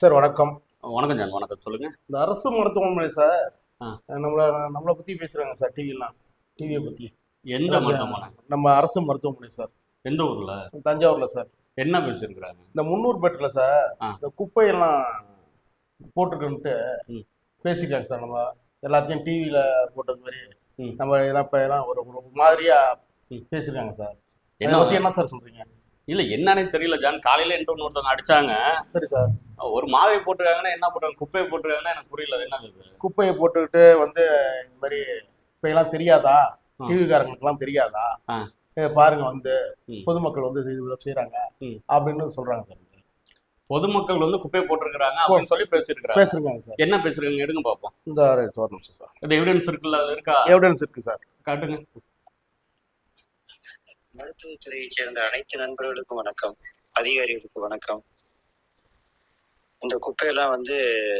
Sir வணக்கம். வணக்கம் John வணக்கம். சொல்லுங்க. இந்த அரசு மருத்துவமனை சார். நம்மள நம்மளை பத்தி பேசுறாங்க சார் டிவிலாம் டிவியை பத்தி. எந்த மருத்துவமனை? நம்ம அரசு மருத்துவமனை சார். எந்த ஊர்ல? தஞ்சாவூர்ல சார். என்ன பேசியிருக்கிறாங்க இந்த முன்னூறு பெட்ல சார். இந்த குப்பையெல்லாம் போட்டிருக்குன்ட்டு. பேசிட்டாங்க சார் நம்ம. எல்லாத்தையும் டிவியில போட்டது மாதிரி. நம்ம இதெல்லாம் இப்ப எல்லாம் ஒரு மாதிரியா. பேசிருக்காங்க சார். என்ன பத்தி என்ன சார் சொல்றீங்க? இல்ல என்னன்னே தெரியல ஜான். காலையில என்கிட்ட ஒருத்தவங்க அடிச்சாங்க. சரி சார். ஒரு மாதிரி போட்டிருக்காங்கன்னா என்ன போட்டுருக்காங்க? குப்பையை போட்டிருக்காங்கன்னா எனக்கு புரியல. இது? குப்பையை போட்டுக்கிட்டு வந்து இந்த மாதிரி இப்பெல்லாம் தெரியாதா? ஆ. டிவிக்காரங்களுக்குலாம் தெரியாதா? பாருங்க வந்து. பொதுமக்கள் வந்து செய்யறாங்க. அப்படின்னு சொல்றாங்க சார். பொதுமக்கள் வந்து குப்பையை போட்டிருக்கிறாங்க அப்படின்னு சொல்லி பேசியிருக்கிறாங்க. பேசுறாங்க சார். என்ன பேசுறாங்க எடுங்க பாப்போம். இந்த சார். எவிடன்ஸ் இருக்குல்ல இருக்கா? எவிடன்ஸ் இருக்கு சார். காட்டுங்க. மருத்துவத்துறையைச் சேர்ந்த அனைத்து நண்பர்களுக்கும் வணக்கம். அதிகாரிகளுக்கு வணக்கம். இந்த குப்பையெல்லாம் வந்து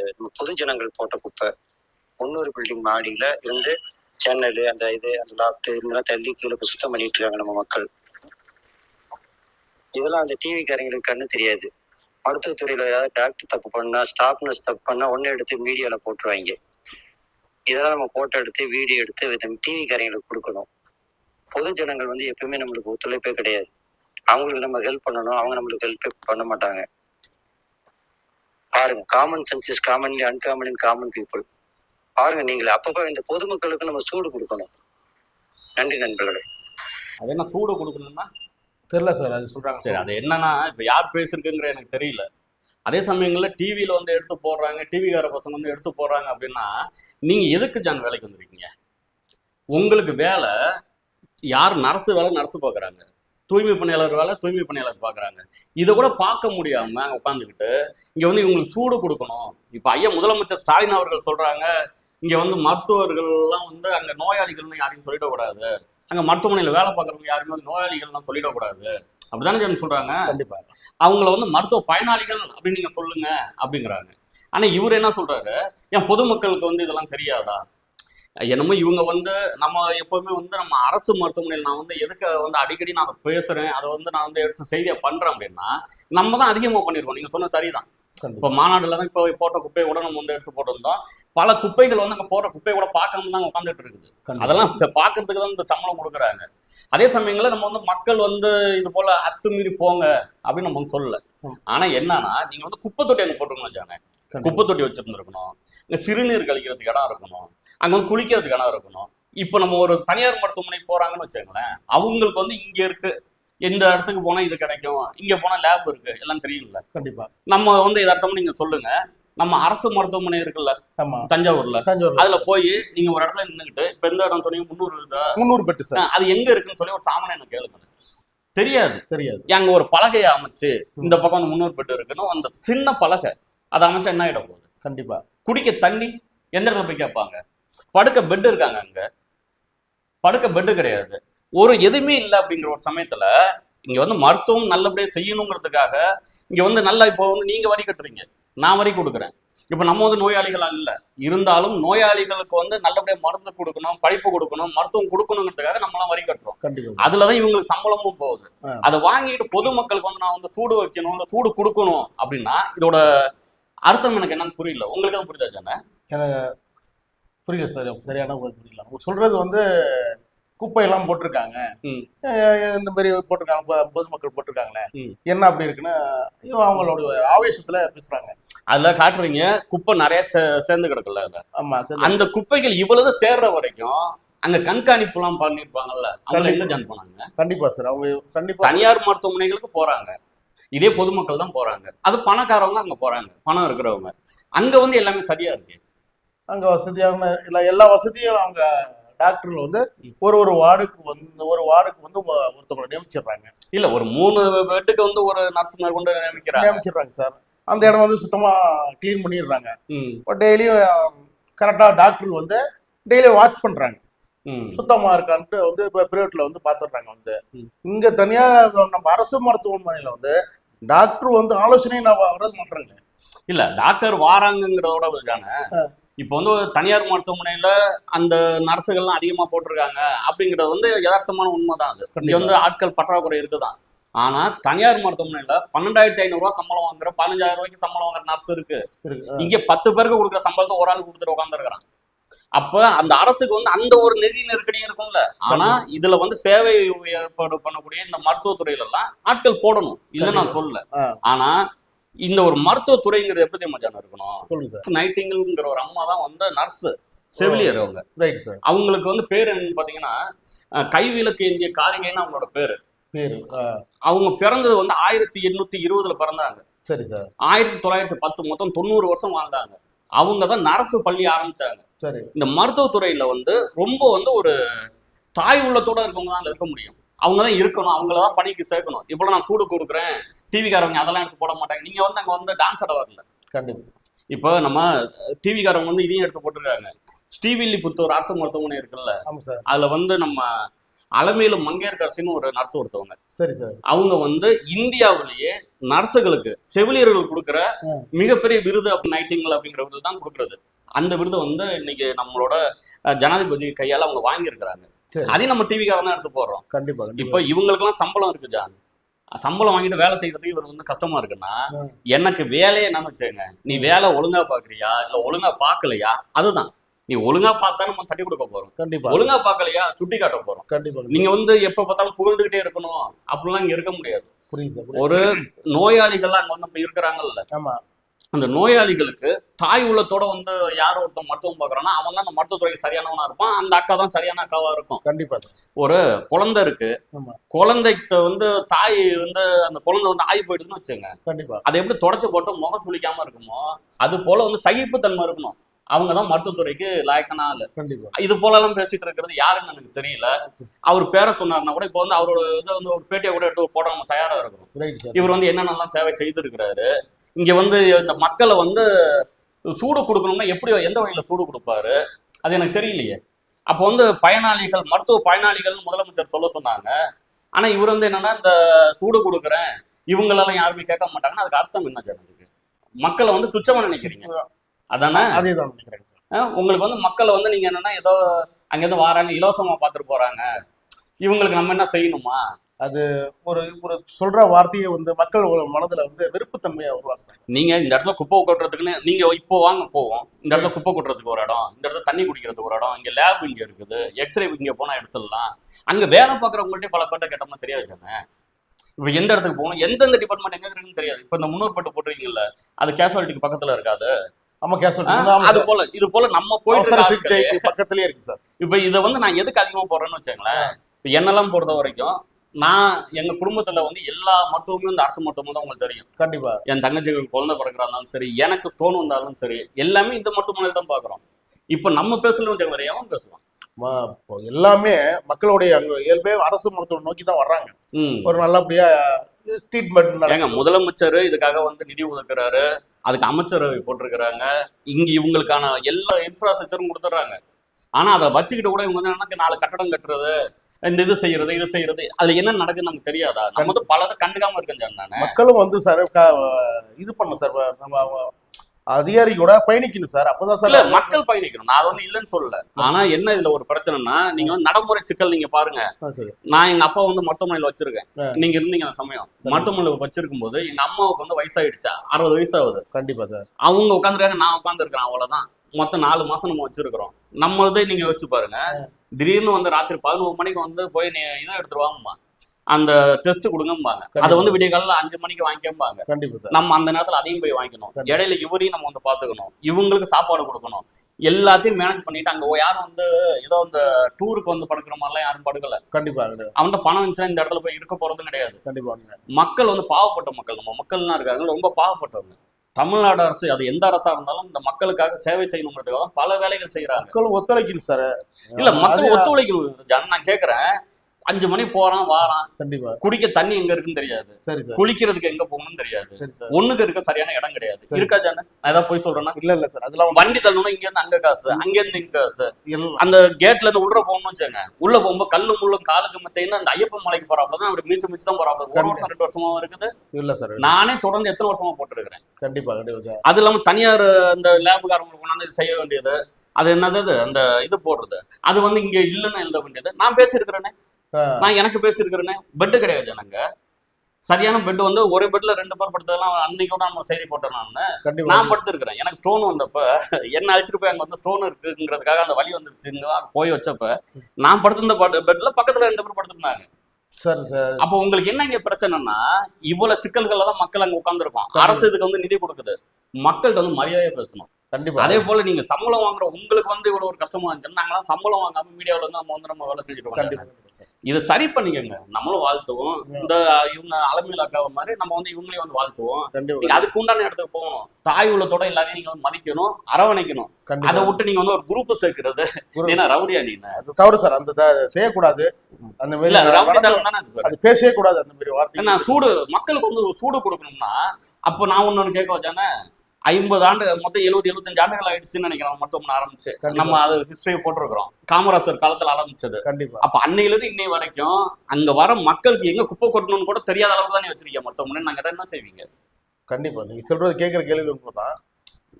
நம்ம பொதுஜனங்கள் போட்ட குப்பை. முன்னூறு பில்டிங் மாடியில இருந்து ஜன்னல் அந்த இது அந்த லாப்ட் இதெல்லாம் தள்ளி கீழே சுத்தம் பண்ணிட்டு இருக்காங்க நம்ம மக்கள். இதெல்லாம் அந்த டிவிக்காரங்களுக்கு கண்ணு தெரியாது. மருத்துவத்துறையில ஏதாவது டாக்டர் தப்பு பண்ணா ஸ்டாஃப் நர்ஸ் தப்பு பண்ணா ஒன்னு எடுத்து மீடியால போட்டுருவாங்க. இதெல்லாம் நம்ம போட்டோ எடுத்து வீடியோ எடுத்து டிவி காரங்களுக்கு கொடுக்கணும். பொது ஜனங்கள் வந்து எப்பவுமே நம்மளுக்கு ஒத்துழைப்பே கிடையாது. அவங்களுக்கு நம்ம ஹெல்ப் பண்ணணும் அவங்க நம்மளுக்கு ஹெல்ப் பண்ண மாட்டாங்க. பாருங்க common sense is commonly uncommon in common people பாருங்க நீங்களே அப்பப்போ இந்த பொதுமக்களுக்கு நம்ம சூடு கொடுக்கணும். நன்றி நண்பர்களே. அது என்ன சூடு கொடுக்கணும்னா? தெரியல சார் அது சொல்றாங்க. சரி அது என்னன்னா இப்ப யார் பேசிருக்குங்கிற எனக்கு தெரியல. அதே சமயங்கள்ல டிவியில வந்து எடுத்து போடுறாங்க டிவிக்கார பசங்க வந்து எடுத்து போடுறாங்க அப்படின்னா நீங்க எதுக்கு ஜான் வேலைக்கு வந்திருக்கீங்க? உங்களுக்கு வேலை யார் நர்ஸு வேலை நர்ஸு பார்க்குறாங்க தூய்மை பணியாளர் வேலை தூய்மை பணியாளர் பார்க்குறாங்க இதை கூட பார்க்க முடியாம உட்காந்துக்கிட்டு இங்க வந்து இவங்களுக்கு சூடு கொடுக்கணும். இப்ப ஐயா முதலமைச்சர் ஸ்டாலின் அவர்கள் சொல்றாங்க இங்க வந்து மருத்துவர்கள்லாம் வந்து அங்க நோயாளிகள்னு யாரையும் சொல்லிடக்கூடாது. அங்க மருத்துவமனையில வேலை பார்க்குறவங்க யாருமே வந்து நோயாளிகள்லாம் சொல்லிடக்கூடாது. அப்படிதானே சொல்றாங்க? கண்டிப்பா. அவங்கள வந்து மருத்துவ பயனாளிகள் அப்படின்னு நீங்க சொல்லுங்க அப்படிங்கிறாங்க. ஆனா இவர் என்ன சொல்றாரு? ஏன் பொதுமக்களுக்கு வந்து இதெல்லாம் தெரியாதா? என்னமோ இவங்க வந்து நம்ம எப்பவுமே வந்து நம்ம அரசு மருத்துவமனையில் நான் வந்து எதுக்கு வந்து அடிக்கடி நான் அதை பேசுறேன்? அதை வந்து நான் வந்து எடுத்து செய்தியை பண்றேன் அப்படின்னா நம்ம தான் அதிகமாக பண்ணிருக்கோம். நீங்க சொன்ன சரிதான். இப்போ மாநாடுல தான் இப்போ போட்ட குப்பையை கூட நம்ம வந்து எடுத்து போட்டிருந்தோம். பல குப்பைகள் வந்து அங்கே போடுற குப்பையை கூட பார்க்காம தான் உட்காந்துட்டு இருக்குது. அதெல்லாம் பார்க்கறதுக்கு தான் இந்த சம்பளம் கொடுக்குறாங்க. அதே சமயங்களில் நம்ம வந்து மக்கள் வந்து இது போல அத்துமீறி போங்க அப்படின்னு நம்ம வந்து சொல்லல. ஆனா என்னன்னா நீங்க வந்து குப்பை தொட்டி அங்கே போட்டுருக்கணும் ஜானே. குப்பை தொட்டி வச்சிருந்துருக்கணும். இங்க சிறுநீர் கழிக்கிறதுக்கு இடம் இருக்கணும். அங்க வந்து குளிக்கிறதுக்கு இடம் இருக்கணும். இப்போ நம்ம ஒரு தனியார் மருத்துவமனை போறாங்கன்னு வச்சுக்கோங்களேன் அவங்களுக்கு வந்து இங்க இருக்கு இந்த இடத்துக்கு போனா இது கிடைக்கும் இங்க போனா லேப் இருக்கு எல்லாம் தெரியும்ல. கண்டிப்பா. நம்ம வந்து எதார்த்தமா நீங்க சொல்லுங்க நம்ம அரசு மருத்துவமனை இருக்குல்ல தஞ்சாவூர்ல தஞ்சாவூர் அதுல போய் நீங்க ஒரு இடத்துல நின்னுக்கிட்டு இப்ப எந்த இடம் சொன்னீங்க? முந்நூறு இருக்குதா? முந்நூறு பெட்டு சார் அது எங்க இருக்குன்னு சொல்லி ஒரு சாமானியன் கேளுங்க. தெரியாது. தெரியாது. அங்க ஒரு பலகையை அமைச்சு இந்த பக்கம் வந்து முன்னூறு பெட்டு இருக்குன்னு அந்த சின்ன பலகை அதை அமைச்சா என்ன ஆயிட போகுது? கண்டிப்பா. குடிக்க தண்ணி எந்த இடத்துல போய் கேட்பாங்க? படுக்க பெட் இருக்காங்க அங்க. படுக்க பெட்டு கிடையாது. ஒரு எதுவுமே இல்லை அப்படிங்கிற ஒரு சமயத்துல இங்க வந்து மருத்துவம் நல்லபடியா செய்யணுங்கிறதுக்காக இங்க வந்து நல்லா இப்போ வந்து நீங்க வரி கட்டுறீங்க. நான் வரி கொடுக்குறேன். இப்போ நம்ம வந்து நோயாளிகளா இல்ல. இருந்தாலும் நோயாளிகளுக்கு வந்து நல்லபடியா மருந்து கொடுக்கணும் படிப்பு கொடுக்கணும் மருத்துவம் கொடுக்கணுங்கிறதுக்காக நம்மளாம் வரி கட்டுறோம். அதுலதான் இவங்களுக்கு சம்பளமும் போகுது. அதை வாங்கிட்டு பொதுமக்களுக்கு வந்து நான் வந்து சூடு வைக்கணும் இல்ல சூடு கொடுக்கணும் அப்படின்னா இதோட அர்த்தம் எனக்கு என்னன்னு புரியல. உங்களுக்கு தான் புரியுதா ஜானே? புரியல சார் சரியான ஒரு புரியல. அவங்க சொல்றது வந்து குப்பையெல்லாம் போட்டிருக்காங்க. இந்த மாதிரி போட்டிருக்காங்க பொதுமக்கள் போட்டிருக்காங்களே. என்ன அப்படி இருக்குன்னு அவங்களோட ஆவேசத்துல பேசுறாங்க. அதுல காட்டுறீங்க குப்பை நிறைய சேர்ந்து கிடக்குல்ல ஆமா அந்த குப்பைகள் இவ்வளவு சேர்ற வரைக்கும் அங்க கண்காணிப்பு எல்லாம் பண்ணிருப்பாங்கல்ல அவங்க எங்க ஜாயின் பண்ணாங்க? கண்டிப்பா சார் அவங்க கண்டிப்பா தனியார் மருத்துவமனைகளுக்கு போறாங்க. இதே பொதுமக்கள் தான் போறாங்க. அது பணக்காரவங்க அங்க போறாங்க பணம் இருக்கிறவங்க. அங்க வந்து எல்லாமே சரியா இருக்கு. அங்க வசதியான இல்ல எல்லா வசதியும் அவங்க டாக்டர்கள் வந்து. ஒரு ஒரு வார்டுக்கு வந்து ஒரு வார்டுக்கு வந்து ஒருத்தவங்களை நியமிச்சிடுறாங்க இல்ல ஒரு மூணு பெட்டுக்கு வந்து ஒரு நர்ஸ் கொண்டு நியமிக்கிறாங்க நியமிச்சிடுறாங்க சார் அந்த இடம் வந்து சுத்தமா க்ளீன் பண்ணிடுறாங்க டெய்லியும் கரெக்டா டாக்டர் வந்து டெய்லியும் வாட்ச் பண்றாங்க. சுத்தமா இருக்கான்ட்டு வந்து இப்போ பிரைவேட்ல வந்து பார்த்துடுறாங்க வந்து. இங்க தனியா நம்ம அரசு மருத்துவமனையில வந்து டாக்டர் வந்து ஆலோசனை நான் வர்றது மாட்டாங்க இல்ல டாக்டர் தானே ஆ. இப்போ வந்து தனியார் மருத்துவமனையில அந்த நர்ஸுகள்லாம் அதிகமா போட்டிருக்காங்க அப்படிங்கிறது வந்து யதார்த்தமான உண்மைதான் அது. இங்க. வந்து ஆட்கள் பற்றாக்குறை இருக்குதான். ஆனா தனியார் மருத்துவமனையில பன்னெண்டாயிரத்தி ஐநூறு ரூபாய் சம்பளம் வாங்குற பதினஞ்சாயிரம் ரூபாய்க்கு சம்பளம் வாங்குற நர்ஸ் இருக்கு. இங்க பத்து பேருக்கு கொடுக்குற சம்பளத்தை ஒரு ஆள் கொடுத்துட்டு உட்காந்துருக்கான் அப்ப அந்த அரசுக்கு வந்து அந்த ஒரு நிதி நெருக்கடியும் இருக்கும்ல. ஆனா இதுல வந்து சேவை ஏற்பாடு பண்ணக்கூடிய இந்த மருத்துவத்துறையில எல்லாம் ஆட்கள் போடணும். இல்ல நான் சொல்லல. ஆனா இந்த ஒரு மருத்துவத்துறைங்கிறது எப்படி மச்சான் இருக்கணும்? நைட்டிங்கிள்ங்கிற ஒரு அம்மா தான் வந்து நர்ஸ் செவிலியர் அவங்க. ரைட் சார் அவங்களுக்கு வந்து பேர் என்னன்னு பாத்தீங்கன்னா கைவிளக்கு ஏந்திய காரிகைன்னு அவங்களோட பேரு. பேரு அவங்க பிறந்தது வந்து ஆயிரத்தி எண்ணூத்தி இருபதுல பிறந்தாங்க. சரி சார் ஆயிரத்தி தொள்ளாயிரத்தி பத்து மொத்தம் தொண்ணூறு வருஷம் வாழ்ந்தாங்க. அவங்க தான் நரசு பள்ளி ஆரம்பிச்சாங்க. சரி. இந்த மருத்துவத்துறையில வந்து ரொம்ப வந்து ஒரு தாய் உள்ளத்தோட இருக்கவங்க தான் இருக்க முடியும். அவங்க தான் இருக்கணும் அவங்கள தான் பணிக்கு சேர்க்கணும். இப்போ நான் சூடு கொடுக்குறேன் டிவிக்காரவங்க அதெல்லாம் எடுத்து போட மாட்டாங்க. நீங்க வந்து அங்க வந்து டான்ஸ் ஆட வரல. கண்டிப்பா. இப்போ நம்ம டிவிக்காரவங்க வந்து இதையும் எடுத்து போட்டிருக்காங்க. ஸ்ரீவில்லிபுத்தூர் அரசு மருத்துவமனை இருக்குல்ல அதுல வந்து நம்ம அலமையில மங்கையர்கரசின்னு ஒரு நர்ஸ் ஒருத்தவங்க. சரி சார். அவங்க வந்து இந்தியாவிலேயே நர்ஸுகளுக்கு செவிலியர்கள் கொடுக்குற. மிகப்பெரிய விருது நைட்டிங்கல் அப்படிங்கிற விருது தான் கொடுக்குறது. அந்த விருதை வந்து இன்னைக்கு நம்மளோட ஜனாதிபதி கையால அவங்க வாங்கியிருக்கிறாங்க. அதையும் நம்ம டிவிக்காரன் தான் எடுத்து போடுறோம். கண்டிப்பா இப்போ கண்டிப்பா இவங்களுக்கெல்லாம் சம்பளம் இருக்கு ஜான். சம்பளம் வாங்கிட்டு வேலை செய்யறதுக்கு இவர் வந்து கஷ்டமா இருக்குன்னா. எனக்கு வேலையே என்னன்னு வச்சுங்க நீ வேலை ஒழுங்கா பாக்குறியா? இல்ல ஒழுங்கா பார்க்கலையா அதுதான். நீ ஒழுங்கா பார்த்தா நம்ம தட்டி கொடுக்க போறோம். கண்டிப்பா. ஒழுங்கா பார்க்கலையா சுட்டி காட்ட போறோம். கண்டிப்பா நீங்க வந்து எப்ப பார்த்தாலும் புகழ்ந்துகிட்டே இருக்கணும். அப்படிலாம் இங்க இருக்க முடியாது. புரியுது. ஒரு நோயாளிகள்லாம் அங்க வந்து இருக்கிறாங்கல்ல. ஆமா. அந்த நோயாளிகளுக்கு தாய் உள்ளத்தோட வந்து யார் ஒருத்தன் மருத்துவம் பார்க்கறான்னா அவன் தான் அந்த மருத்துவத்துறைக்கு சரியானவனா இருப்பான். அந்த அக்கா தான் சரியான அக்காவா இருக்கும். கண்டிப்பா ஒரு குழந்தை இருக்கு. குழந்தைகிட்ட வந்து தாய் வந்து அந்த குழந்தை வந்து ஆகி போயிடுதுன்னு வச்சுங்க கண்டிப்பா. அதை எப்படி தொடச்சு போட்டு முகம் சுளிக்காம இருக்குமோ அது போல வந்து சகிப்புத்தன்மை இருக்கணும். அவங்க தான் மருத்துவத்துறைக்கு லாயக்கான ஆளு. இது போல எல்லாம் பேசிட்டு இருக்கிறது யாருன்னு எனக்கு தெரியல. அவர் பேரை சொன்னாருன்னா கூட இப்போ வந்து அவரோட இதை வந்து ஒரு பேட்டியை கூட எடுத்து போட நம்ம தயாரா இருக்கிறோம். இவர் வந்து என்னென்னலாம் சேவை செய்திருக்கிறாரு இங்க வந்து இந்த மக்களை வந்து சூடு கொடுக்கணும்னா எப்படி எந்த வழியில சூடு கொடுப்பாரு? அது எனக்கு தெரியலையே. அப்போ வந்து பயனாளிகள் மருத்துவ பயனாளிகள் முதலமைச்சர் சொல்ல சொன்னாங்க. ஆனா இவர் வந்து என்னன்னா இந்த சூடு கொடுக்குறேன் இவங்களெல்லாம் யாருமே கேட்க மாட்டாங்கன்னா அதுக்கு அர்த்தம் என்ன ஜனத்துக்கு மக்களை வந்து துச்சமா நினைக்கிறீங்க. அதானே? அதே தான் நினைக்கிறேன் உங்களுக்கு வந்து மக்களை வந்து நீங்க என்னன்னா ஏதோ அங்கேருந்து வராங்க இலவசமா பார்த்துட்டு போறாங்க. இவங்களுக்கு நம்ம என்ன செய்யணுமா? ஒரு ஒரு சொல்ற வார்த்தையை வந்து மக்கள் மனதுல வந்து வெறுப்புத்தன்மையை உருவாக்குறாங்க நீங்க இந்த இடத்துல குப்பை கொட்டுறதுக்குன்னு நீங்க இப்போ வாங்க போவோம். இந்த இடத்துல குப்பை கொட்டுறதுக்கு ஒரு இடம் இந்த இடத்துல தண்ணி குடிக்கிறதுக்கு ஒரு இடம் இங்க லேப் இங்க இருக்குது எக்ஸ்ரே இங்க போனா எடுத்துடலாம். அங்க வேலை பார்க்குறவங்கள்ட்ட பல பேர்ட்ட கேட்டோம்னா தெரியாது தானே? இப்போ எந்த இடத்துக்கு போகணும் எந்தெந்த டிபார்ட்மெண்ட் எங்க இருக்குன்னு தெரியாது. இப்போ இந்த முன்னூறு பட்டு போட்டிருக்கீங்கல்ல அது கேஷுவாலிட்டிக்கு பக்கத்துல இருக்காது. ஆமா அது போல இது போல நம்ம போயிட்டு பக்கத்திலேயே இருக்கு சார். இப்ப இதை வந்து நான் எதுக்கு அதிகமா போடுறேன்னு வச்சுங்களேன் இப்ப என்னெல்லாம் பொறுத்த வரைக்கும் நான் எங்க குடும்பத்துல வந்து எல்லா மருத்துவமும் இந்த அரசு மருத்துவமும் தான் உங்களுக்கு தெரியும். கண்டிப்பா. என் தங்கச்சிகளுக்கு குழந்தை பிறக்கிறா இருந்தாலும் சரி எனக்கு ஸ்டோன் வந்தாலும் சரி எல்லாமே இந்த மருத்துவமனையில் தான் பாக்குறோம். இப்ப நம்ம பேசலன்னு வச்சுக்கோங்க எவன் பேசுவான் எல்லாமே மக்களுடைய அங்க இயல்பே அரசு மருத்துவம் நோக்கி தான் வர்றாங்க. ஒரு நல்லபடியா ட்ரீட்மெண்ட் ஏங்க முதலமைச்சர் இதுக்காக வந்து நிதி ஒதுக்குறாரு அதுக்கு அமைச்சரவை போட்டிருக்கிறாங்க இங்க இவங்களுக்கான எல்லா இன்ஃப்ராஸ்ட்ரக்சரும் கொடுத்துட்றாங்க. ஆனா அதை வச்சுக்கிட்டு கூட இவங்க வந்து நாலு கட்டடம் கட்டுறது இந்த இது செய்யறது இது செய்யறது. அதுல என்ன நடக்குன்னு நமக்கு தெரியாதா? நம்ம வந்து பலதை கண்டுக்காம இருக்கேன் நானு. மக்களும் வந்து சார் இது பண்ணும் சார். நம்ம அதிகாரியோட பயணிக்கணும் சார். அப்பதான் சார் மக்கள் பயணிக்கணும். நான் அதை வந்து இல்லைன்னு சொல்லல. ஆனா என்ன இதுல ஒரு பிரச்சனைனா நீங்க வந்து நடைமுறை சிக்கல் நீங்க பாருங்க. நான் எங்க அப்பா வந்து மருத்துவமனையில வச்சிருக்கேன். நீங்க இருந்தீங்க அந்த சமயம். மருத்துவமனையில வச்சிருக்கும் போது எங்க அம்மாவுக்கு வந்து வயசாயிடுச்சா? அறுபது வயசு ஆகுது. கண்டிப்பா சார். அவங்க உட்காந்துருக்காங்க நான் உட்காந்துருக்கிறேன் அவ்வளவுதான். மொத்தம் நாலு மாசம் நம்ம வச்சிருக்கிறோம். நம்மளதே நீங்க வச்சு பாருங்க. திடீர்னு வந்து ராத்திரி பதினோரு மணிக்கு வந்து போய் நீ இதை எடுத்துட்டு வாங்கம்மா. அந்த டெஸ்ட் கொடுங்கம்பாங்க. அதை வந்து விடிய காலையில அஞ்சு மணிக்கு வாங்கிக்கம்பாங்க. கண்டிப்பா நம்ம அந்த நேரத்துல அதையும் போய் வாங்கிக்கணும். இடையில இவரையும் நம்ம வந்து பாத்துக்கணும் இவங்களுக்கு சாப்பாடு கொடுக்கணும். எல்லாத்தையும் மேனேஜ் பண்ணிட்டு அங்க யாரும் வந்து ஏதோ இந்த டூருக்கு வந்து படுக்கிற மாதிரிலாம் யாரும் படுக்கல. கண்டிப்பா அவன்கிட்ட பணம் இருந்துச்சுன்னா இந்த இடத்துல போய் இருக்க போறதும் கிடையாது. கண்டிப்பா. மக்கள் வந்து பாவப்பட்ட மக்கள். நம்ம மக்கள்லாம் இருக்காங்க. ரொம்ப பாவப்பட்டவங்க. தமிழ்நாடு அரசு அது எந்த அரசா இருந்தாலும் இந்த மக்களுக்காக சேவை செய்யணுங்கிறதுக்காக பல வேலைகள் செய்யறாங்க மக்களும் ஒத்துழைக்கணும் சார். இல்ல மக்கள் ஒத்துழைக்கணும். நான் கேக்குறேன். அஞ்சு மணி போறான் வாரான். கண்டிப்பா. குடிக்க தண்ணி எங்க இருக்குன்னு தெரியாது. சரி குளிக்கிறதுக்கு எங்க போகணும்னு தெரியாது. ஒண்ணுக்கு இருக்க சரியான இடம் கிடையாது. இருக்கா ஜான? நான் ஏதாவது போய் சொல்றேன்னா? இல்ல இல்ல சார். அதெல்லாம் வண்டி தள்ளணும் இங்க இருந்து அங்க காசு அங்க இருந்து இங்க காசு. அந்த கேட்ல இருந்து உள்ள போகணும்னு வச்சுங்க உள்ள போகும்போது கல்லு முள்ளும் காலுக்கு மத்தைன்னு அந்த ஐயப்பன் மலைக்கு போறாப்புல தான் அவர் மீச்சு மீச்சு தான் போறாப்புல. ஒரு வருஷம் ரெண்டு வருஷமா இருக்குது. இல்ல சார் நானே தொடர்ந்து எத்தனை வருஷமா போட்டிருக்கிறேன்? கண்டிப்பா கண்டிப்பா அது இல்லாம தனியார் அந்த லேபுக்காரங்களுக்கு கொண்டாந்து செய்ய வேண்டியது. அது என்னது? அந்த இது போடுறது. அது வந்து இங்க இல்லைன்னு எழுத வேண்டியது. நான் பேசியிருக்கிறேனே. நான் எனக்கு பேசியிருக்கிறேனே பெட்டு கிடையாது எனக்கு. சரியான பெட் வந்து ஒரு பெட்ல ரெண்டு பேர் படுத்ததெல்லாம் அன்னைக்கு கூட நம்ம செய்தி போட்டேன் நான். நான் படுத்திருக்கிறேன். எனக்கு ஸ்டோன் வந்தப்ப என்ன அழிச்சிட்டு போய் அங்க வந்து ஸ்டோன் இருக்குங்கிறதுக்காக அந்த வலி வந்துருச்சுங்க போய் வச்சப்ப நான் படுத்திருந்த பெட்ல பக்கத்துல ரெண்டு பேர் படுத்திருந்தாங்க. Sir sir. அப்போ உங்களுக்கு என்ன இங்க பிரச்சனைனா இவ்வளவு சிக்கல்கள்ல தான் மக்கள் அங்க உட்கார்ந்துருக்கோம் அரசு இதுக்கு வந்து நிதி கொடுக்குது. மக்கள்கிட்ட வந்து மரியாதையா பேசணும். கண்டிப்பா. அதே போல நீங்க சம்பளம் வாங்குற உங்களுக்கு வந்து இவ்வளவு ஒரு கஷ்டமா இருந்துச்சு நாங்களாம் சம்பளம் வாங்காம மீடியாவுல வந்து நம்ம வந்து நம்ம வேலை செஞ்சுட்டு கண்டிப்பா. இதை சரி பண்ணிக்கங்க. நம்மளும் வாழ்த்துவோம். இந்த இவங்க அலமையில் அக்காவை மாதிரி நம்ம வந்து இவங்களையும் வந்து வாழ்த்துவோம். நீங்க அதுக்கு உண்டான இடத்துக்கு போகணும். தாய் உள்ளத்தோட எல்லாரையும் நீங்க வந்து மதிக்கணும் அரவணைக்கணும். அதை விட்டு நீங்க வந்து ஒரு குரூப் சேர்க்கிறது. என்ன ரவுடியா நீ? அது தவறு சார். அந்த செய்யக்கூடாது. அந்த மாதிரி அது பேசவே கூடாது அந்த மாதிரி வார்த்தை ஏன்னா சூடு மக்களுக்கு வந்து சூடு கொடுக்கணும்னா அப்போ நான் ஒண்ணு கேட்க வச்சானே ஐம்பது ஆண்டு மொத்தம் எழுபது எழுபத்தஞ்சு ஆண்டுகள் ஆயிடுச்சுன்னு நினைக்கிறேன். மருத்துவமனை ஆரம்பிச்சு. நம்ம அது ஹிஸ்டரி போட்டிருக்கிறோம். காமராசர் காலத்துல ஆரம்பிச்சது. கண்டிப்பா. அப்ப அன்னையில இருந்து இன்னை வரைக்கும் அங்க வர மக்களுக்கு எங்க குப்பை கொட்டணும்னு கூட தெரியாத அளவுக்கு தானே வச்சிருக்கீங்க மருத்துவமனை நாங்க என்ன செய்வீங்க? கண்டிப்பா. நீங்க சொல்றது கேட்கிற கேள்வி உண்மைதான்.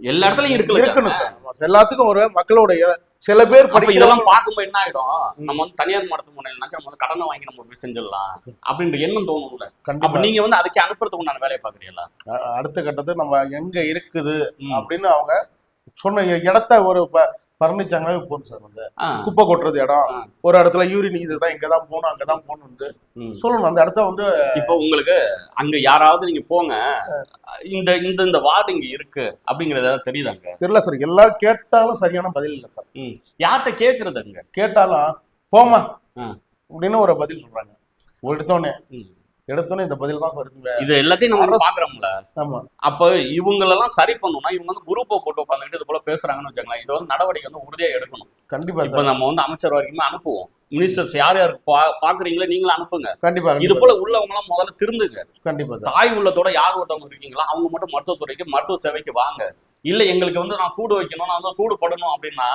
எல்லா இடத்துலயும் இருக்குல்ல. இருக்கணும் எல்லாத்துக்கும் ஒரு மக்களுடைய சில பேர் இதெல்லாம் பார்க்கும்போது என்ன ஆயிடும்? நம்ம வந்து தனியார் மருத்துவமனையில நம்ம வந்து கடனை வாங்கி நம்ம போய் செஞ்சிடலாம் அப்படின்ற எண்ணம் தோணும்ல. அப்ப நீங்க வந்து அதுக்கு அனுப்புறதுக்கு உண்டான வேலையை பாக்குறீங்களா அடுத்த கட்டத்துக்கு நம்ம எங்க இருக்குது. அப்படின்னு அவங்க சொன்ன இடத்த ஒரு ப- பர்ணிச்சாங்களே போதும் சார் வந்து. குப்பை கொட்டுறது இடம். ஒரு இடத்துல யூரின் இதுதான் இங்கதான் போகணும் அங்கதான் போகணும் வந்து. சொல்லணும் அந்த இடத்த வந்து இப்போ உங்களுக்கு அங்க யாராவது நீங்க போங்க இந்த இந்த இந்த வார்டு இங்க இருக்கு அப்படிங்கறது ஏதாவது தெரியுதாங்க தெரியல சார். எல்லாரும் கேட்டாலும் சரியான பதில் இல்லை சார். யார்கிட்ட கேக்குறது அங்க? கேட்டாலும் போமா. அப்படின்னு ஒரு பதில் சொல்றாங்க. எடுத்தோடனே ம். எடுத்தோடனே இந்த பதில் தான் வருதுங்க இது எல்லாத்தையும் நம்ம பாக்குறோம்ல. ஆமா. அப்ப இவங்களெல்லாம் சரி பண்ணணும்னா இவங்க வந்து குரூப்பை போட்டு உட்காந்துக்கிட்டு இது போல பேசுறாங்கன்னு வச்சுக்கோங்களேன். இது வந்து நடவடிக்கை வந்து உறுதியா எடுக்கணும். கண்டிப்பா இப்ப நம்ம வந்து அமைச்சர் வரைக்குமே அனுப்புவோம். மினிஸ்டர்ஸ் யார் யாருக்கு பா- பாக்குறீங்களோ நீங்களும் அனுப்புங்க. கண்டிப்பா இது போல உள்ளவங்க எல்லாம் முதல்ல திருந்துங்க. கண்டிப்பா தாய் உள்ளத்தோட யார் ஒருத்தவங்க இருக்கீங்களோ அவங்க மட்டும் மருத்துவத்துறைக்கு மருத்துவ சேவைக்கு வாங்க. இல்ல எங்களுக்கு வந்து நான் சூடு வைக்கணும் நான் வந்து சூடு படணும் அப்படின்னா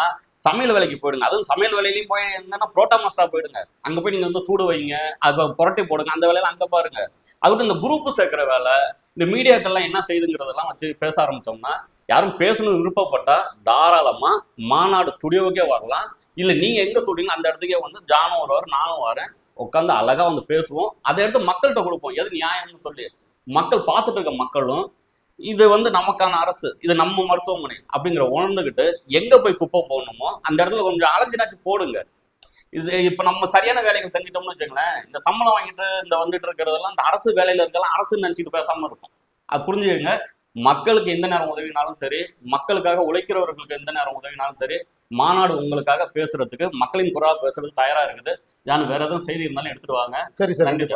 சமையல் வேலைக்கு போயிடுங்க. அதுவும் சமையல் வேலையிலையும் போய் என்னன்னா புரோட்டா மாஸ்டரா போயிடுங்க. அங்க போய் நீங்க வந்து சூடு வைங்க அது புரட்டி போடுங்க அந்த வேலையில அங்க பாருங்க. அதுக்கு இந்த குரூப் சேர்க்கிற வேலை இந்த மீடியாக்கள்லாம் என்ன செய்யுதுங்கிறதெல்லாம் வச்சு பேச ஆரம்பிச்சோம்னா யாரும் பேசணும்னு விருப்பப்பட்டா தாராளமா மாநாடு ஸ்டுடியோவுக்கே வரலாம். இல்ல நீங்க எங்க சொல்றீங்களோ அந்த இடத்துக்கே வந்து ஜானும் வருவார் நானும் வரேன் உட்காந்து அழகா வந்து பேசுவோம். அதை எடுத்து மக்கள்கிட்ட கொடுப்போம். எது நியாயம்னு சொல்லி. மக்கள் பார்த்துட்டு இருக்க மக்களும் இது வந்து நமக்கான அரசு. இது நம்ம மருத்துவமனை அப்படிங்கிற உணர்ந்துகிட்டு எங்க போய் குப்பை போடணுமோ அந்த இடத்துல கொஞ்சம் அலைஞ்சினாச்சு போடுங்க. இது இப்ப நம்ம சரியான வேலைகள் செஞ்சிட்டோம்னு வச்சுங்களேன் இந்த சம்பளம் வாங்கிட்டு இந்த வந்துட்டு இருக்கிறதெல்லாம் இந்த அரசு வேலையில இருக்கலாம் அரசு நினைச்சிட்டு பேசாம இருக்கும் அது புரிஞ்சுக்கங்க. மக்களுக்கு எந்த நேரம் உதவினாலும் சரி மக்களுக்காக உழைக்கிறவர்களுக்கு எந்த நேரம் உதவினாலும் சரி மாநாடு உங்களுக்காக பேசுறதுக்கு மக்களின் குரலா பேசுறது தயாரா இருக்குது. நான் வேற எதுவும் செய்தி இருந்தாலும் எடுத்துட்டு வாங்க. சரி சார். நன்றி